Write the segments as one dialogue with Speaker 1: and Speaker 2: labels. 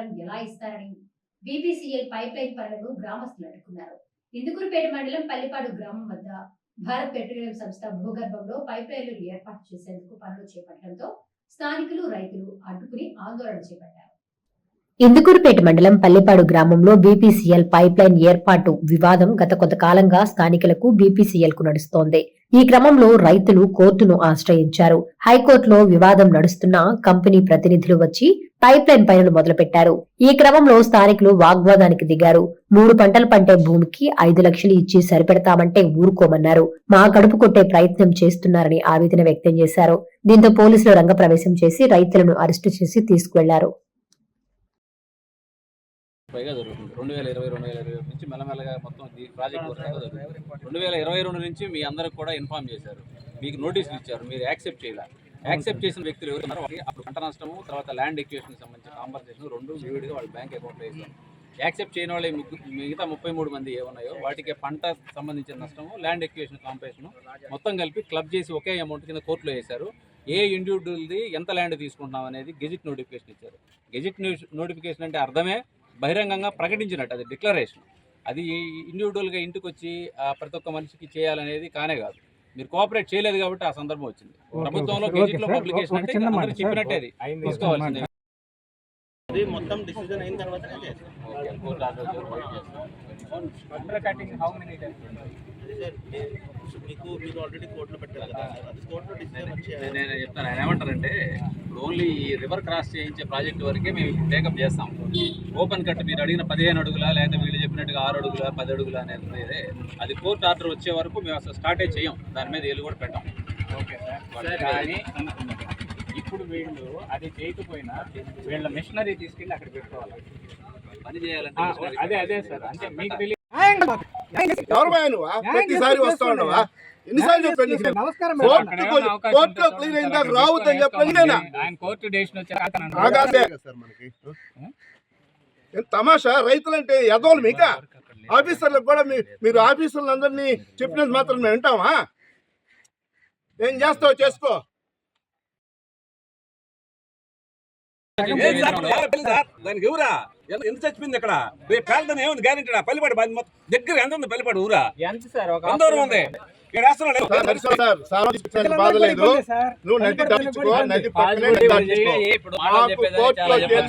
Speaker 1: పరిహారం ఎలా ఇస్తారని బీపీసీఎల్ పైప్ లైన్ పనులను గ్రామస్తులు అడ్డుకున్నారు. ఇందుకూరుపేట మండలం పల్లిపాడు గ్రామం వద్ద భారత్ పెట్రోలియం సంస్థ భూగర్భంలో పైప్ లైన్లు ఏర్పాటు చేసేందుకు పనులు చేపట్టడంతో స్థానికులు రైతులు అడ్డుకుని ఆందోళన చేపట్టారు. ఇందుకూరుపేట మండలం పల్లెపాడు గ్రామంలో బీపీసీఎల్ పైప్ లైన్ ఏర్పాటు వివాదం గత కొంతకాలంగా స్థానికులకు బీపీసీఎల్కు నడుస్తోంది. ఈ క్రమంలో రైతులు కోర్టును ఆశ్రయించారు. హైకోర్టులో వివాదం నడుస్తున్న కంపెనీ ప్రతినిధులు వచ్చి పైప్ లైన్ పనులు మొదలుపెట్టారు. ఈ క్రమంలో స్థానికులు వాగ్వాదానికి దిగారు. మూడు పంటలు పంటే భూమికి ఐదు లక్షలు ఇచ్చి సరిపెడతామంటే ఊరుకోమన్నారు. మా కడుపు కొట్టే ప్రయత్నం చేస్తున్నారని ఆవేదన వ్యక్తం చేశారు. దీంతో పోలీసులు రంగప్రవేశం చేసి రైతులను అరెస్టు చేసి తీసుకువెళ్ళారు.
Speaker 2: పైగా జరుగుతుంది. రెండు వేల ఇరవై రెండు వేల ఇరవై ఒకటి నుంచి మెల్లమెల్లగా మొత్తం ఈ ప్రాజెక్ట్ వర్క్ జరుగుతుంది. రెండు వేల ఇరవై రెండు నుంచి మీ అందరికి కూడా ఇన్ఫార్మ్ చేశారు. మీకు నోటీసులు ఇచ్చారు. మీరు యాక్సెప్ట్ చేయాలి. యాక్సెప్ట్ చేసిన వ్యక్తులు ఎవరు ఉన్నారో వాళ్ళకి అప్పుడు పంట నష్టము తర్వాత ల్యాండ్ ఎక్వేషన్ సంబంధించిన కాంపన్సేషన్ రెండు విడిగా వాళ్ళ బ్యాంక్ అకౌంట్లో వేసారు యాక్సెప్ట్ చేయని వాళ్ళే మిగతా ముప్పై మూడు మంది ఏమున్నాయో వాటికి పంట సంబంధించిన నష్టము ల్యాండ్ ఎక్వేషన్ కాంపన్సేషన్ మొత్తం కలిపి క్లబ్ చేసి ఒకే అమౌంట్ కింద కోర్టులో వేశారు. ఏ ఇండివిజువల్ది ఎంత ల్యాండ్ తీసుకుంటున్నాం అనేది గెజిట్ నోటిఫికేషన్ ఇచ్చారు. గెజిట్ నోటిఫికేషన్ అంటే అర్థమే. బహిరంగంగా ప్రకటించినట్టు అది డిక్లరేషన్. అది ఇండివిజువల్గా ఇంటికి వచ్చి ప్రతి ఒక్క మనిషికి చేయాలనేది కానే కాదు. మీరు కోఆపరేట్ చేయలేదు కాబట్టి ఆ సందర్భం వచ్చింది. ప్రభుత్వంలో గెజిట్లో. పబ్లికేషన్ అంటే అందరూ చెప్పినట్టే అది తీసుకోవాల్సిందే
Speaker 3: అది మొత్తం డిసిజన్ అయిన తర్వాతనే మీకు మీరు ఆల్రెడీ కోర్టులో పెట్టారు కదా అది కోర్టులో డిసిజన్ వచ్చి
Speaker 2: నేను నేను చెప్తాను. ఆయన ఏమంటారంటే ఇప్పుడు ఓన్లీ ఈ రివర్ క్రాస్ చేయించే ప్రాజెక్ట్ వరకే మేము టేకప్ చేస్తాం. ఓపెన్ కట్ మీరు అడిగిన పదిహేను అడుగుల లేకపోతే వీళ్ళు చెప్పినట్టుగా ఆరు అడుగుల పది అడుగుల అనేది అది కోర్టు ఆర్డర్ వచ్చే వరకు మేము అసలు స్టార్టే చేయం. దాని మీద ఏళ్ళు కూడా పెట్టాం.
Speaker 4: ఓకే సార్ కానీ ఇప్పుడు వీళ్ళు అది చేయకపోయినా వీళ్ళ మిషనరీ తీసుకెళ్ళి అక్కడ పెట్టుకోవాలి. అదే అదే సార్ అంటే మీకు తెలియదు
Speaker 5: ఎవరు భయ నువ్వా ప్రతిసారి వస్తా ఉండవా ఎన్నిసార్లు చెప్పాను కోర్టులో క్లీన్ అయిన
Speaker 4: చూడండి.
Speaker 5: దాకా రావద్దని చెప్పలేదు నేనా?
Speaker 4: ఆయన కోర్టు డేషన్ వచ్చాక అతను
Speaker 5: ఆగాదే. ఏం తమాషా రైతులంటే ఎదవలు మీక ఆఫీసర్లకు కూడా మీరు ఆఫీసర్లు అందరినీ చెప్పినది మాత్రం మేము వింటామా ఏం చేస్తావు చేసుకో
Speaker 6: దానికి ఎవరా ఎంత చచ్చిపోయింది ఇక్కడ? రేపు పేలదని ఏముంది? గ్యారెంటీ పల్లిపాడు బాధ మొత్తం దగ్గర ఎంత ఉంది పల్లిపాడు ఊరా?
Speaker 4: ఎంత సార్? ఒక
Speaker 6: ఎంత దూరం ఉంది? ఇక్కడ వేస్తున్నాడు
Speaker 5: సార్, నరసింహ సార్ సార్వత్రిక బాధ లేదు. నువ్వు నది దాచుకో నది పక్కనే నది దాచుకో
Speaker 2: ఇప్పుడు మాటలు
Speaker 5: మాకు
Speaker 2: చెప్పేదాన్ని
Speaker 5: కోర్టులో
Speaker 2: చాలా చెప్పాలి.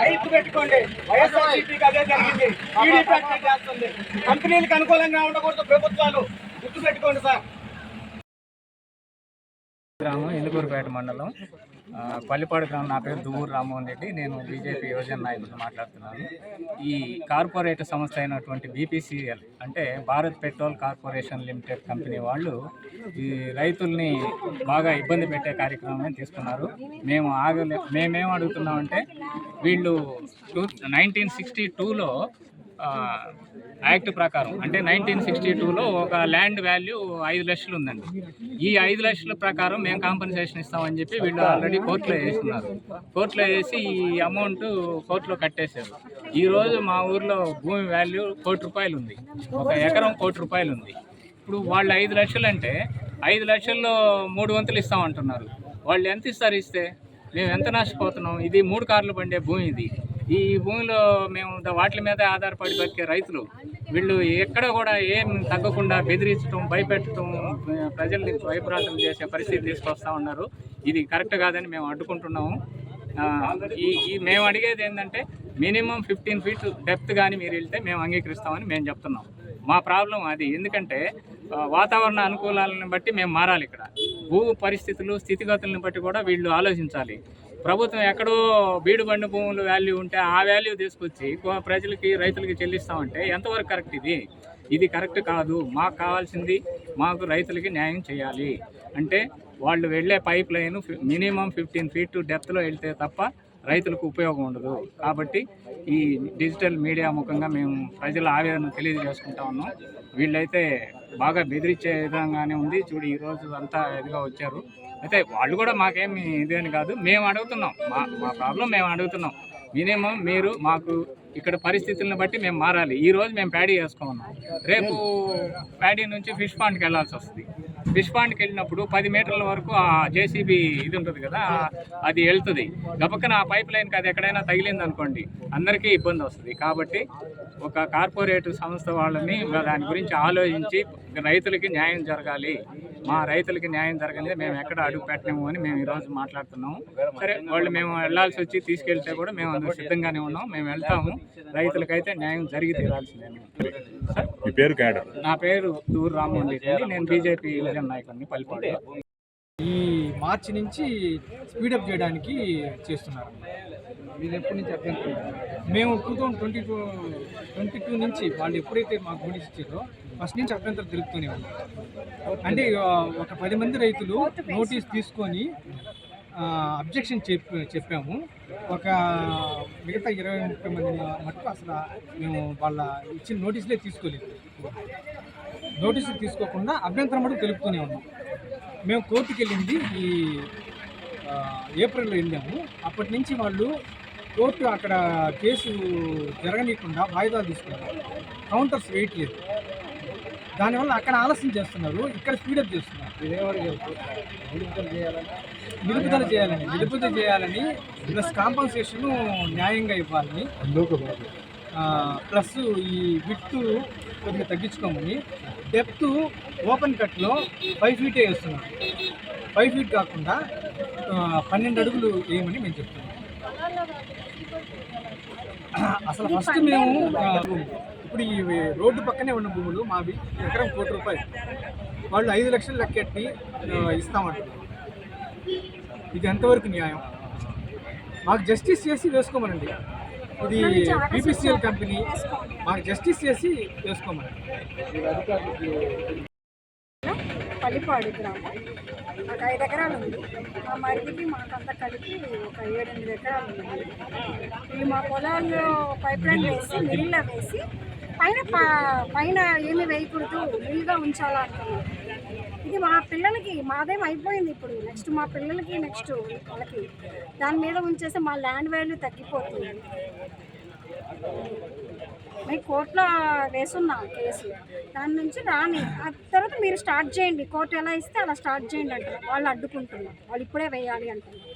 Speaker 7: రైతు పెట్టుకోండి. వైఎస్ఆర్సీపీకి అదే జరిగింది. టీడీపీ చేస్తుంది. కంపెనీలకు అనుకూలంగా ఉండకూడదు ప్రభుత్వాలు. గుర్తు పెట్టుకోండి సార్.
Speaker 4: గ్రామం ఇందుకూరుపేట మండలం. పల్లిపాడు గ్రామం నా పేరు దువ్వూరు రామ్మోహన్ రెడ్డి. నేను బీజేపీ యువజన నాయకుడు మాట్లాడుతున్నాను. ఈ కార్పొరేట్ సంస్థ అయినటువంటి బీపీసీఎల్ అంటే Bharat petrol corporation limited company వాళ్ళు ఈ రైతుల్ని బాగా ఇబ్బంది పెట్టే కార్యక్రమం తీసుకున్నారు. మేము ఆగలే మేమేం అడుగుతున్నామంటే వీళ్ళు టూ నైన్టీన్ సిక్స్టీ టూలో యాక్ట్ ప్రకారం అంటే నైన్టీన్ సిక్స్టీ టూలో ఒక ల్యాండ్ వాల్యూ ఐదు లక్షలు ఉందండి. ఈ ఐదు లక్షల ప్రకారం మేము కాంపన్సేషన్ ఇస్తామని చెప్పి వీళ్ళు ఆల్రెడీ కోర్టులో వేస్తున్నారు. కోర్టులో వేసి ఈ అమౌంట్ కోర్టులో కట్టేశారు. ఈరోజు మా ఊర్లో భూమి వాల్యూ కోటి రూపాయలు ఉంది. ఒక ఎకరం కోటి రూపాయలు ఉంది. ఇప్పుడు వాళ్ళు ఐదు లక్షలు అంటే ఐదు లక్షల్లో మూడు వంతులు ఇస్తామంటున్నారు. వాళ్ళు ఎంత ఇస్తారు ఇస్తే? మేము ఎంత నష్టపోతున్నాం? ఇది మూడు కార్లు పండే భూమి ఇది. ఈ భూమిలో మేము వాటి మీద ఆధారపడి బతికే రైతులు వీళ్ళు ఎక్కడ కూడా ఏం తగ్గకుండా బెదిరించడం భయపెట్టడం ప్రజల ప్రజల్ని భయభ్రాంతం చేసే పరిస్థితి తీసుకొస్తా ఉన్నారు. ఇది కరెక్ట్ కాదని మేము అడ్డుకుంటున్నాము. ఈ ఈ మేము అడిగేది ఏంటంటే మినిమం ఫిఫ్టీన్ ఫీట్ డెప్త్ కానీ మీరు వెళ్తే మేము అంగీకరిస్తామని మేము చెప్తున్నాం. మా ప్రాబ్లం అది. ఎందుకంటే వాతావరణ అనుకూలాలను బట్టి మేము మారాలి ఇక్కడ. భూ పరిస్థితులు స్థితిగతులను బట్టి కూడా వీళ్ళు ఆలోచించాలి. ప్రభుత్వం ఎక్కడో బీడు బండి భూములు వాల్యూ ఉంటే ఆ వాల్యూ తీసుకొచ్చి ప్రజలకి రైతులకి చెల్లిస్తామంటే ఎంతవరకు కరెక్ట్ ఇది? ఇది కరెక్ట్ కాదు. మాకు కావాల్సింది మాకు రైతులకి న్యాయం చేయాలి. అంటే వాళ్ళు వెళ్ళే pipeline minimum fifteen feet డెప్త్లో వెళ్తే తప్ప రైతులకు ఉపయోగం ఉండదు. కాబట్టి ఈ డిజిటల్ మీడియా ముఖంగా మేము ప్రజల ఆవేదన తెలియజేసుకుంటా ఉన్నాం. వీళ్ళైతే బాగా బెదిరించే విధంగానే ఉంది. చూడు ఈరోజు అంతా ఇదిగా వచ్చారు. అయితే వాళ్ళు కూడా మాకేమి ఇదేని కాదు. మేము అడుగుతున్నాం. మా మా ప్రాబ్లం మేము అడుగుతున్నాం. మినిమం మీరు మాకు ఇక్కడ పరిస్థితులను బట్టి మేము మారాలి. ఈ రోజు మేము ప్యాడీ వేసుకున్నాం. రేపు ప్యాడీ నుంచి ఫిష్ పాండ్కి వెళ్ళాల్సి వస్తుంది. ఫిష్ పాండ్కి వెళ్ళినప్పుడు పది మీటర్ల వరకు ఆ జేసీబీ ఇది ఉంటుంది కదా అది వెళ్తుంది. గబక్కన ఆ పైప్ లైన్కి అది ఎక్కడైనా తగిలింది అనుకోండి అందరికీ ఇబ్బంది వస్తుంది. కాబట్టి ఒక కార్పొరేట్ సంస్థ వాళ్ళని దాని గురించి ఆలోచించి రైతులకి న్యాయం జరగాలి. మా రైతులకి న్యాయం జరగలేదు మేము ఎక్కడ అడుగు పెట్టలేము అని మేము ఈరోజు మాట్లాడుతున్నాము. సరే వాళ్ళు మేము వెళ్ళాల్సి వచ్చి తీసుకెళ్తే కూడా మేము అందుకు సిద్ధంగానే ఉన్నాం మేము వెళ్తాము. రైతులకైతే న్యాయం జరిగి తీరాల్సిందే. సార్?
Speaker 8: మీ పేరు
Speaker 4: నా పేరు దూరు రామ్మోహన్ రెడ్డి నేను బీజేపీ యువజన నాయకుడిని పల్లిపాడు
Speaker 7: ఈ మార్చి నుంచి స్పీడప్ చేయడానికి చేస్తున్నారు.
Speaker 4: మీరు ఎప్పటి నుంచి అభ్యంతరం
Speaker 7: మేము two thousand twenty two twenty two నుంచి వాళ్ళు ఎప్పుడైతే మాకు నోటీస్ ఇచ్చారో ఫస్ట్ నుంచి అభ్యంతరం తెలుపుతూనే ఉన్నాం. అంటే ఒక పది మంది రైతులు నోటీస్ తీసుకొని అబ్జెక్షన్ చెప్ చెప్పాము. ఒక మిగతా ఇరవై ముప్పై మంది మటుకు అసలు మేము వాళ్ళ ఇచ్చిన నోటీసులే తీసుకోలేదు. నోటీసులు తీసుకోకుండా అభ్యంతరం మటుకు తెలుపుతూనే ఉన్నాం. మేము కోర్టుకి వెళ్ళింది ఈ ఏప్రిల్లో వెళ్ళాము. అప్పటి నుంచి వాళ్ళు కోర్టు అక్కడ కేసు జరగనీయకుండా వాయిదాలు తీసుకున్నారు. కౌంటర్స్ వేయట్లేదు దానివల్ల అక్కడ ఆలస్యం చేస్తున్నారు. ఇక్కడ స్పీడప్ చేస్తున్నారు. నిలుపుదల చేయాలని నిలుపుదల చేయాలని ప్లస్ కాంపన్సేషన్ న్యాయంగా ఇవ్వాలని ప్లస్ ఈ విత్ కొద్దిగా తగ్గించుకోమని డెప్త్ ఓపెన్ కట్లో ఫైవ్ ఫీటే వేస్తున్నారు ఫైవ్ ఫీట్ కాకుండా పన్నెండు అడుగులు వేయమని మేము చెప్తున్నాం. అసలు ఫస్ట్ మేము ఇప్పుడు ఈ రోడ్డు పక్కనే ఉన్న భూములు మావి ఎకరం కోటి రూపాయలు. వాళ్ళు ఐదు లక్షలు లెక్కెట్టి ఆ, ఇస్తామంటున్నారు ఇది ఎంతవరకు న్యాయం? మాకు జస్టిస్ చేసి వేసుకోమనండి. ఇది బీపీసీఎల్ కంపెనీ మాకు జస్టిస్ చేసి వేసుకోమనండి.
Speaker 9: పల్లిపాడు గ్రామం. ఒక ఐదు ఎకరాలు ఉంది. మా మరిదికి మాకంతా కలిపి ఒక ఏడెనిమిది ఎకరాలు ఉంది. వీళ్ళు మా పొలాల్లో పైప్ లైన్ వేసి నీళ్ళ వేసి పైన ప- పైన ఏమి వేయకూడదు నీళ్ళుగా ఉంచాలంటున్నారు. ఇది మా పిల్లలకి మాదేం అయిపోయింది ఇప్పుడు. నెక్స్ట్ మా పిల్లలకి నెక్స్ట్ వాళ్ళకి. దాని మీద ఉంచేసి మా ల్యాండ్ వాల్యూ తగ్గిపోతుంది. మేము కోర్టులో వేసున్నాం కేసు. దాని నుంచి రాని. ఆ తర్వాత మీరు స్టార్ట్ చేయండి. కోర్టు ఎలా ఇస్తే అలా స్టార్ట్ చేయండి అంటారు వాళ్ళు అడ్డుకుంటున్నారు వాళ్ళు ఇప్పుడే వేయాలి అంటున్నారు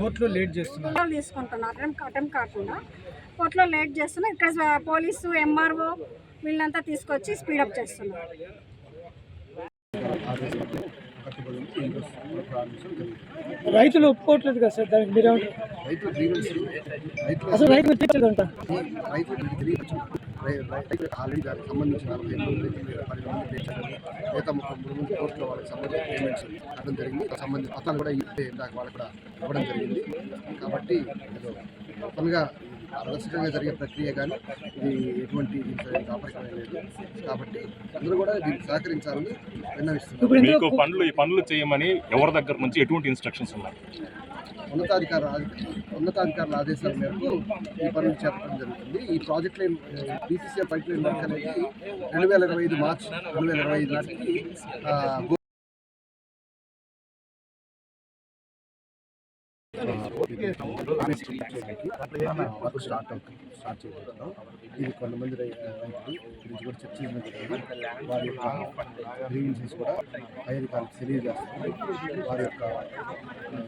Speaker 7: కోర్టులో లేట్ చేస్తున్నారు.
Speaker 9: తీసుకుంటున్నారు అటెం అటెం కాకుండా కోర్టులో లేట్ చేస్తున్నారు ఇక్కడ పోలీసు ఎంఆర్ఓ వీళ్ళంతా తీసుకొచ్చి స్పీడప్ చేస్తున్నారు.
Speaker 7: రైతులు ఒప్పుకోవట్లేదు కదా సార్ దానికి మీరు అసలు రైతులు
Speaker 10: రైతులకు ఆల్రెడీ దానికి సంబంధించిన నలభై ఎనిమిది రైతులు పన్నెండు మంది పేర్చారు మిగతా ముప్పై మూడు మంది కోర్టులో వాళ్ళకి సంబంధించిన పేమెంట్స్ ఇవ్వడం జరిగింది. ఆ సంబంధించిన పత్రాలు కూడా వాళ్ళకి కూడా ఇవ్వడం జరిగింది. కాబట్టి పారదర్శకంగా జరిగే ప్రక్రియ కానీ ఇది ఎటువంటి ఆపరికమే లేదు. కాబట్టి అందరూ కూడా దీనికి సహకరించాలని విన్నవిస్తున్నారు
Speaker 8: మీకు పనులు ఈ పనులు చేయమని ఎవరి దగ్గర నుంచి ఎటువంటి ఇన్స్ట్రక్షన్స్ ఉన్నాయి?
Speaker 10: ఉన్నతాధికారుల ఉన్నతాధికారుల ఆదేశాల మేరకు ఈ పనులు చేపట్టడం జరుగుతుంది. ఈ project line BPCR pipeline work అనేది రెండు వేల ఇరవై ఐదు మార్చ్ రెండు వేల ఇరవై ఐదు నాటికి వర్క్ స్టార్ట్ అవుతుంది స్టార్ట్ చేయబోతున్నాం ఇది కొంతమంది రైతులు గురించి కూడా చర్చించడం జరిగింది వారి యొక్క గ్రీవెన్సెస్ కూడా అధికారులకు తెలియజేస్తారు వారి యొక్క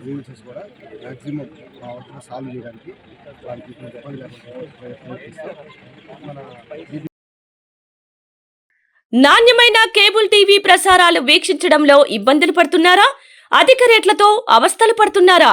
Speaker 10: గ్రీవెన్సెస్ కూడా మ్యాక్సిమం మా వంతున సాల్వ్ చేయడానికి వారికి కొంత ఇబ్బంది లేకుండా ప్రయత్నం మన
Speaker 11: నాణ్యమైన కేబుల్ టీవీ ప్రసారాలు వీక్షించడంలో ఇబ్బందులు పడుతున్నారా? అధిక రేట్లతో అవస్థలు పడుతున్నారా?